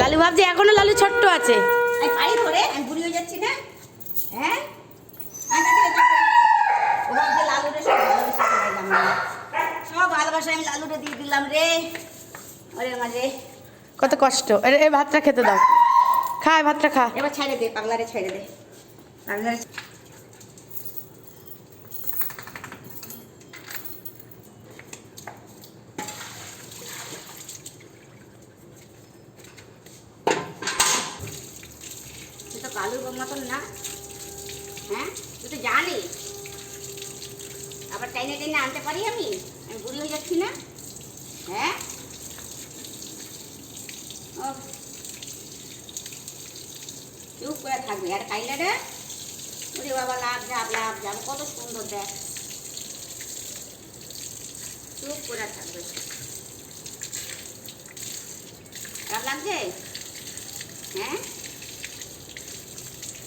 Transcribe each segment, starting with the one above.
লালু ভাবছি এখনও লালু ছোট্ট আছে। আমি পারি ধরে আমি বুড়ি হয়ে যাচ্ছি না? হ্যাঁ? লালুরে সব ভালোবেসে আমি। সব ভালোবাসা আমি লালুরে দিয়ে দিলাম রে। ওরে আমার রে। কত কষ্ট। এ ভাতটা খেতে দাও। খা, এই ভাতটা খা। এবার ছেড়ে দে, পাগলারে ছেড়ে দে। পাগলারে কালুর না। হ্যাঁ? তুই তো জানিস। আবার আনতে পারি আমি? আমি বুড়ি হয়ে যাচ্ছি না? হ্যাঁ? ও চুপ করে থাকবে। আর কাইলাটা ওরে বাবা, লাভ যাব লাভ যাব কত সুন্দর দেখ। চুপ করে থাকবে। খারাপ লাগছে? হ্যাঁ?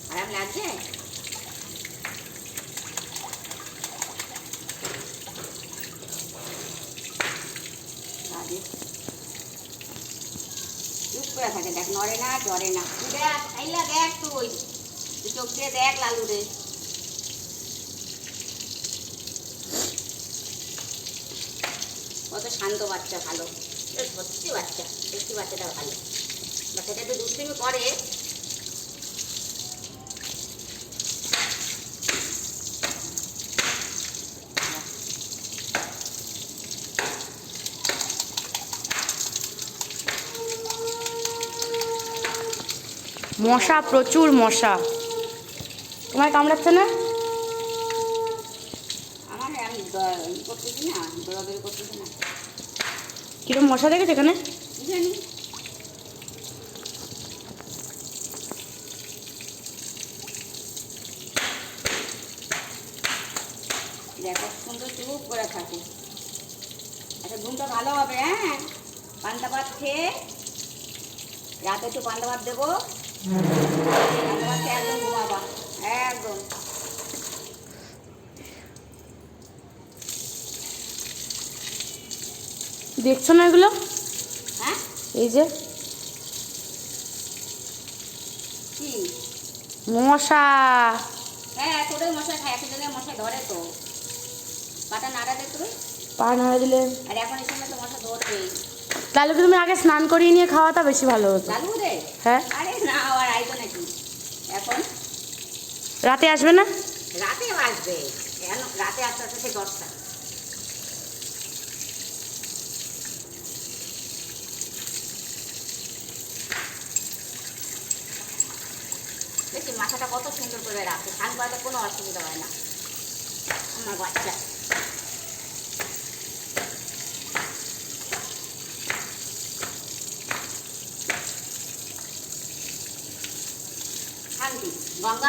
খারাপ লাগছে? চুপ থাকে, দেখ, নড়ে না চড়ে না। দেখ, আইলা দেখ তুই। তুই চোখ দিয়ে দেখ লালু রে কত শান্ত বাচ্চা ভালো। সত্যি বাচ্চা, সত্যি বাচ্চাটা ভালো। বাচ্চাটা একটু দুষ্টুমি করে। মশা প্রচুর মশা। তোমার কামড়াচ্ছে না? করতেছি না কিরম মশা দেখেছ এখানে? দেখো সুন্দর চুপ করে থাকে। আচ্ছা ঘুমটা ভালো হবে হ্যাঁ? পান্তা ভাত খেয়ে রাতে একটু পান্তা ভাত দেবো। দেখছ না এগুলো? হ্যাঁ? এই যে। কি? মশা। হ্যাঁ তোদের মশাই খায় একটা জায়গায় মশাই ধরে তো। পাটা নাড়া দে তুই। পা নাড়া দিলে। আর এখন এই সময় তো মশা ধরবেই। লালুকে তুমি আগে স্নান করিয়ে নিয়ে খাওয়াটা বেশি ভালো হতো? হ্যাঁ। আরে না আবার আইতো নাকি? এখন? রাতে আসবে না? রাতে আসবে। রাতে আসতে আসতে দশটা। মাথাটা কত সুন্দর করে রাখে। শাক বাজাতে কোনো অসুবিধা হয় না। আমার বাচ্চা। গঙ্গা